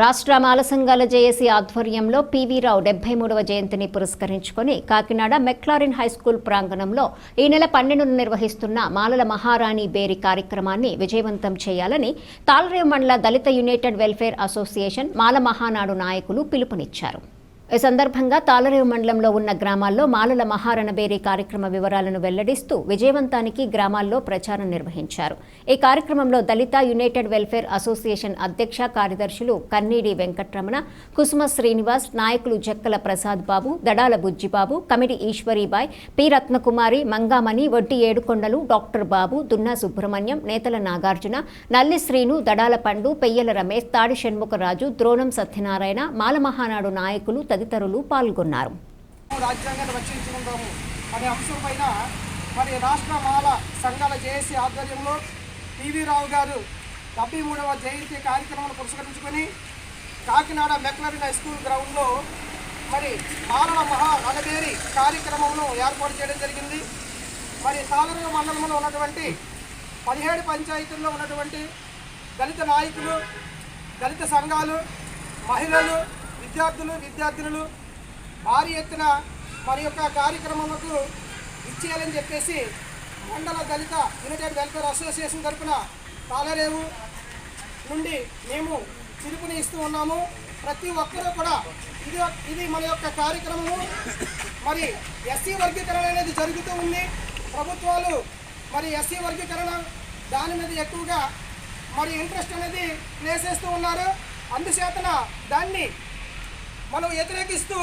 రాష్ట్ర మాల సంఘాల జేఏసీ ఆధ్వర్యంలో పివి రావు డెబ్బై మూడవ జయంతిని పురస్కరించుకొని కాకినాడ మెక్లారిన్ హైస్కూల్ ప్రాంగణంలో ఈ నెల పన్నెండును నిర్వహిస్తున్న మాలల మహారాణి బేరి కార్యక్రమాన్ని విజయవంతం చేయాలని తాళరేవు మండల Dalit united welfare association Mala Mahanadu నాయకులు పిలుపునిచ్చారు. ఈ సందర్భంగా తాళరేవు మండలంలో ఉన్న గ్రామాల్లో మాలల మహారణబేరి కార్యక్రమ వివరాలను వెల్లడిస్తూ విజయవంతానికి గ్రామాల్లో ప్రచారం నిర్వహించారు. ఈ కార్యక్రమంలో దళిత యునైటెడ్ వెల్ఫేర్ అసోసియేషన్ అధ్యక్ష కార్యదర్శులు కన్నీడి వెంకట్రమణ కుసుమ శ్రీనివాస్ నాయకులు జక్కల ప్రసాద్ బాబు దడాల బుజ్జిబాబు కమిడి ఈశ్వరీబాయ్ పి రత్నకుమారి మంగామణి వడ్డీ ఏడుకొండలు డాక్టర్ బాబు దున్నా సుబ్రహ్మణ్యం నేతల నాగార్జున నల్లి శ్రీను దడాల పండు పెయ్యల రమేష్ తాడి షణ్ముఖరాజు ద్రోణం సత్యనారాయణ మాల మహానాడు నాయకులు తదితరులు పాల్గొన్నారు. రాజ్యాంగాన్ని రక్షించుకుంటాము అనే అంశం పైన మరి రాష్ట్ర మాల సంఘాల జేఏసీ ఆధ్వర్యంలో పివి రావు గారు డెబ్బై మూడవ జయంతి కార్యక్రమాన్ని పురస్కరించుకొని కాకినాడ మెక్లరిన్ హై స్కూల్ గ్రౌండ్లో మరి మాలల మహా రణబేరి కార్యక్రమంను ఏర్పాటు చేయడం జరిగింది. మరి సాధారణ మండలంలో ఉన్నటువంటి పదిహేడు పంచాయతీల్లో ఉన్నటువంటి దళిత నాయకులు దళిత సంఘాలు మహిళలు విద్యార్థులు విద్యార్థినులు భారీ ఎత్తున మరి యొక్క కార్యక్రమాలకు ఇచ్చేయాలని చెప్పేసి మండల దళిత యునైటెడ్ వెల్ఫేర్ అసోసియేషన్ తరఫున తాళరేవు నుండి మేము పిలుపుని ఇస్తూ ఉన్నాము. ప్రతి ఒక్కరూ కూడా ఇది ఇది మన యొక్క కార్యక్రమము. మరి ఎస్సీ వర్గీకరణ అనేది జరుగుతూ ఉంది. ప్రభుత్వాలు మరి ఎస్సీ వర్గీకరణ దాని మీద ఎక్కువగా మరి ఇంట్రెస్ట్ అనేది ప్లేస్ చేస్తూ ఉన్నారు. అందుచేతన దాన్ని మనం వ్యతిరేకిస్తూ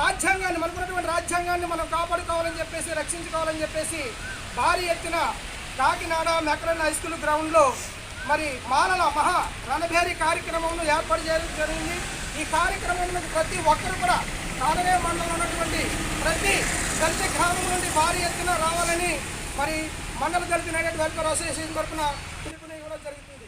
రాజ్యాంగాన్ని మనకున్నటువంటి రాజ్యాంగాన్ని మనం కాపాడుకోవాలని చెప్పేసి రక్షించుకోవాలని చెప్పేసి భారీ ఎత్తున కాకినాడ మెకరన్ హై స్కూల్ గ్రౌండ్లో మరి మాలల మహా రణభేరి కార్యక్రమంను ఏర్పాటు చేయడం జరిగింది. ఈ కార్యక్రమంలో ప్రతి ఒక్కరు కూడా కాదనే మండలంలో ఉన్నటువంటి ప్రతి దళిత గ్రామం నుండి భారీ ఎత్తున రావాలని మరి మండల దళిత యునైటెడ్ వెల్ఫేర్ అసోసియేషన్ తరఫున పిలుపుని ఇవ్వడం జరుగుతుంది